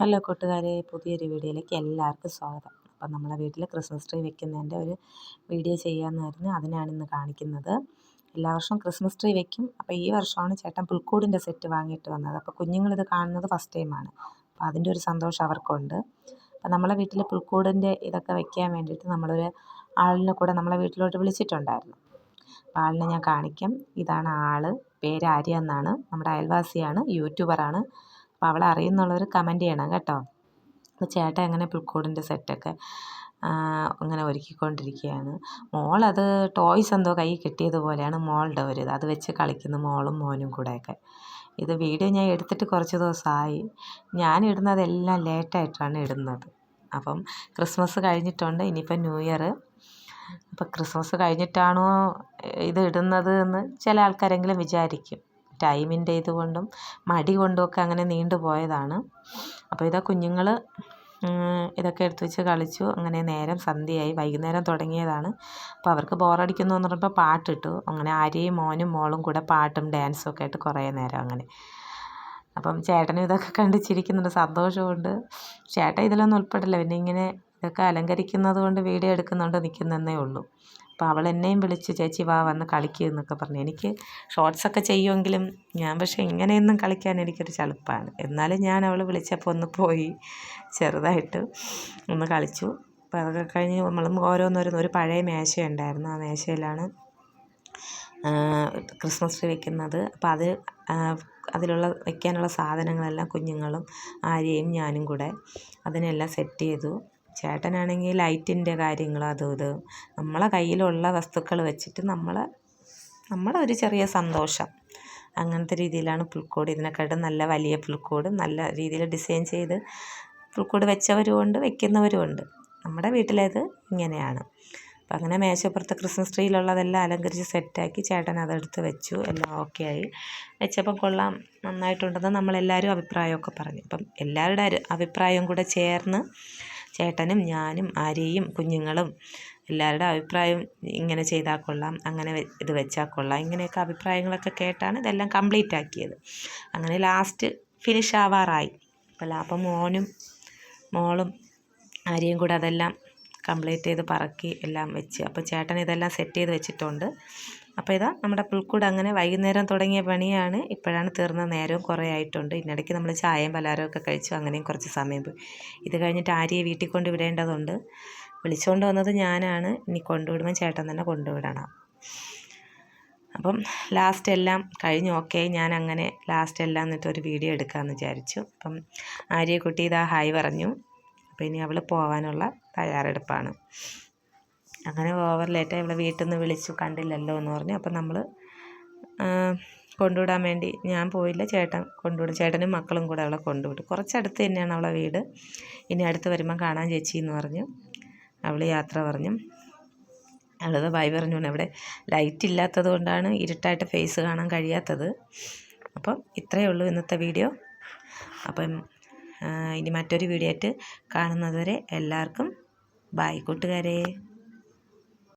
Hello കൂട്ടുകാരെ പുതിയൊരു വീഡിയോയിലേക്ക് എല്ലാവർക്കും സ്വാഗതം. അപ്പം നമ്മളെ വീട്ടിൽ ക്രിസ്മസ് ട്രീ വെക്കുന്നതിന്റെ ഒരു വീഡിയോ ചെയ്യാമെന്നായിരുന്നു അതിനാണ് ഇന്ന് കാണിക്കുന്നത്. എല്ലാ വർഷവും ക്രിസ്മസ് ട്രീ വെക്കും. അപ്പോൾ ഈ വർഷമാണ് ചേട്ടൻ പുൽക്കൂടിന്റെ സെറ്റ് വാങ്ങിയിട്ട് വന്നത്. അപ്പോൾ കുഞ്ഞുങ്ങളിത് കാണുന്നത് ഫസ്റ്റ് ടൈമാണ്. അപ്പോൾ അതിന്റെ ഒരു സന്തോഷം അവർക്കുണ്ട്. അപ്പം നമ്മളെ വീട്ടിൽ പുൽക്കൂടിന്റെ ഇതൊക്കെ വെക്കാൻ വേണ്ടിയിട്ട് നമ്മളൊരു ആളിനെ കൂടെ നമ്മളെ വീട്ടിലോട്ട് വിളിച്ചിട്ടുണ്ടായിരുന്നു. അപ്പോൾ ആളിനെ ഞാൻ കാണിക്കാം. ഇതാണ് ആൾ പേര് ആര്യ എന്നാണ്. നമ്മുടെ അയൽവാസിയാണ്. യൂട്യൂബറാണ്. അപ്പോൾ അവളെ അറിയുന്നുള്ളവർ കമന്റ് ചെയ്യണം കേട്ടോ. അപ്പോൾ ചേട്ടൻ അങ്ങനെ പുൽക്കൂടിന്റെ സെറ്റൊക്കെ അങ്ങനെ ഒരുക്കിക്കൊണ്ടിരിക്കുകയാണ് മോളത് ടോയ്സ് എന്തോ കൈ കിട്ടിയതുപോലെയാണ് മോളുടെ ഒരു ഇത്. അത് വെച്ച് കളിക്കുന്ന മോളും മോനും കൂടെയൊക്കെ. ഇത് വീഡിയോ ഞാൻ എടുത്തിട്ട് കുറച്ച് ദിവസമായി. ഞാൻ ഇടുന്നതെല്ലാം ലേറ്റായിട്ടാണ് ഇടുന്നത്. അപ്പം ക്രിസ്മസ് കഴിഞ്ഞിട്ടുണ്ട് ഇനിയിപ്പം ന്യൂ ഇയർ അപ്പം ക്രിസ്മസ് കഴിഞ്ഞിട്ടാണോ ഇത് ഇടുന്നത് എന്ന് ചില ആൾക്കാരെങ്കിലും വിചാരിക്കും. ടൈമിന്റെ ഇതുകൊണ്ടും മടി കൊണ്ടുമൊക്കെ അങ്ങനെ നീണ്ടു പോയതാണ്. അപ്പോൾ ഇതാ കുഞ്ഞുങ്ങൾ ഇതൊക്കെ എടുത്തു വെച്ച് കളിച്ചു. അങ്ങനെ നേരം സന്ധ്യയായി. വൈകുന്നേരം തുടങ്ങിയതാണ്. അപ്പോൾ അവർക്ക് ബോറടിക്കുന്നു എന്ന് പറഞ്ഞപ്പോൾ പാട്ടിട്ടു. അങ്ങനെ ആര്യയും മോനും മോളും കൂടെ പാട്ടും ഡാൻസും ഒക്കെ ആയിട്ട് കുറേ നേരം അങ്ങനെ. അപ്പം ചേട്ടനും ഇതൊക്കെ കണ്ട് ചിരിക്കുന്നുണ്ട്. സന്തോഷമുണ്ട്. ചേട്ടൻ ഇതിലൊന്നും ഉൾപ്പെടില്ല. പിന്നെ ഇങ്ങനെ ഇതൊക്കെ അലങ്കരിക്കുന്നത് കൊണ്ട് വീഡിയോ എടുക്കുന്നുണ്ട് നിൽക്കുന്നതെന്നേ ഉള്ളൂ. അപ്പോൾ അവൾ എന്നെയും വിളിച്ചു ചേച്ചി വാ വന്ന് കളിക്കുക എന്നൊക്കെ പറഞ്ഞു. എനിക്ക് ഷോർട്സൊക്കെ ചെയ്യുമെങ്കിലും ഞാൻ പക്ഷേ ഇങ്ങനെയൊന്നും കളിക്കാൻ എനിക്കൊരു ചളുപ്പാണ്. എന്നാലും ഞാൻ അവൾ വിളിച്ചപ്പോൾ ഒന്ന് പോയി ചെറുതായിട്ട് ഒന്ന് കളിച്ചു. അപ്പോൾ അതൊക്കെ കഴിഞ്ഞ് നമ്മൾ ഓരോന്നോരോന്ന് ഒരു പഴയ മേശയുണ്ടായിരുന്നു ആ മേശയിലാണ് ക്രിസ്മസ് ട്രീ വെക്കുന്നത്. അപ്പോൾ അത് അതിലുള്ള വെക്കാനുള്ള സാധനങ്ങളെല്ലാം കുഞ്ഞുങ്ങളും ആര്യയും ഞാനും കൂടെ അതിനെല്ലാം സെറ്റ് ചെയ്തു. ചേട്ടനാണെങ്കിൽ ലൈറ്റിന്റെ കാര്യങ്ങൾ അതും ഇത്. നമ്മളെ കയ്യിലുള്ള വസ്തുക്കൾ വെച്ചിട്ട് നമ്മൾ നമ്മളെ ഒരു ചെറിയ സന്തോഷം. അങ്ങനത്തെ രീതിയിലാണ് പുൽക്കൂട് ഇതിനെക്കാട്ടും നല്ല വലിയ പുൽക്കൂട്. നല്ല രീതിയിൽ ഡിസൈൻ ചെയ്ത് പുൽക്കൂട് വെച്ചവരും വെക്കുന്നവരുമുണ്ട് നമ്മുടെ വീട്ടിലേത് ഇങ്ങനെയാണ്. അപ്പം അങ്ങനെ മേശപ്പുറത്ത് ക്രിസ്മസ് ട്രീയിലുള്ളതെല്ലാം അലങ്കരിച്ച് സെറ്റാക്കി ചേട്ടൻ അതെടുത്ത് വെച്ചു. എല്ലാം ഓക്കെ ആയി വെച്ചപ്പം കൊള്ളാം. നന്നായിട്ടുണ്ടെന്ന് നമ്മളെല്ലാവരും അഭിപ്രായമൊക്കെ പറഞ്ഞു. അപ്പം എല്ലാവരുടെ അഭിപ്രായവും കൂടെ ചേർന്ന് ചേട്ടനും ഞാനും ആര്യയും കുഞ്ഞുങ്ങളും എല്ലാവരുടെ അഭിപ്രായം ഇങ്ങനെ ചെയ്താൽ കൊള്ളാം അങ്ങനെ ഇത് വെച്ചാൽ കൊള്ളാം. ഇങ്ങനെയൊക്കെ അഭിപ്രായങ്ങളൊക്കെ കേട്ടാണ് ഇതെല്ലാം കംപ്ലീറ്റ് ആക്കിയത്. അങ്ങനെ ലാസ്റ്റ് ഫിനിഷ് ആവാറായി. അപ്പോൾ അപ്പം മോനും മോളും ആര്യയും കൂടെ അതെല്ലാം കംപ്ലീറ്റ് ചെയ്ത് പറക്കി എല്ലാം വെച്ച്. അപ്പോൾ ചേട്ടൻ ഇതെല്ലാം സെറ്റ് ചെയ്ത് വെച്ചിട്ടുണ്ട്. അപ്പോൾ ഇതാ നമ്മുടെ പുൽക്കൂട് അങ്ങനെ വൈകുന്നേരം തുടങ്ങിയ പണിയാണ്. ഇപ്പോഴാണ് തീർന്ന നേരവും കുറേ ആയിട്ടുണ്ട്. ഇതിനിടയ്ക്ക് നമ്മൾ ചായയും പലഹാരമൊക്കെ കഴിച്ചു. അങ്ങനെയും കുറച്ച് സമയം ഇത് കഴിഞ്ഞിട്ട് ആര്യയെ വീട്ടിൽ കൊണ്ട് വിടേണ്ടതുണ്ട്. വിളിച്ചുകൊണ്ട് വന്നത് ഞാനാണ്. ഇനി കൊണ്ടുവിടുമ്പോൾ ചേട്ടൻ തന്നെ കൊണ്ടുവിടണം അപ്പം ലാസ്റ്റ് എല്ലാം കഴിഞ്ഞു. ഓക്കെ ഞാൻ അങ്ങനെ ലാസ്റ്റ് എല്ലാം എന്നിട്ട് ഒരു വീഡിയോ എടുക്കാമെന്ന് വിചാരിച്ചു. അപ്പം ആര്യക്കുട്ടി ഇതാ ഹായ് പറഞ്ഞു. അപ്പോൾ ഇനി അവൾ പോകാനുള്ള തയ്യാറെടുപ്പാണ്. അങ്ങനെ ഓവർ ലേറ്റായി ഇവിടെ വീട്ടിൽ നിന്ന് വിളിച്ചു കണ്ടില്ലല്ലോ എന്ന് പറഞ്ഞു. അപ്പം നമ്മൾ കൊണ്ടുവിടാൻ വേണ്ടി ഞാൻ പോയില്ല. ചേട്ടൻ കൊണ്ടുവിടും. ചേട്ടനും മക്കളും കൂടെ അവളെ കൊണ്ടുവിട്ടു കുറച്ചടുത്ത് തന്നെയാണ് അവളെ വീട്. ഇനി അടുത്ത് വരുമ്പം കാണാൻ ചേച്ചി എന്ന് പറഞ്ഞു. അവൾ യാത്ര പറഞ്ഞു. അവളത് ബൈ പറഞ്ഞു. അവിടെ ലൈറ്റ് ഇല്ലാത്തത് കൊണ്ടാണ് ഇരുട്ടായിട്ട് ഫേസ് കാണാൻ കഴിയാത്തത്. അപ്പം ഇത്രയേ ഉള്ളൂ ഇന്നത്തെ വീഡിയോ അപ്പം ഇനി മറ്റൊരു വീഡിയോ ആയിട്ട് കാണുന്നതുവരെ എല്ലാവർക്കും ബായ് കൂട്ടുകാരെ.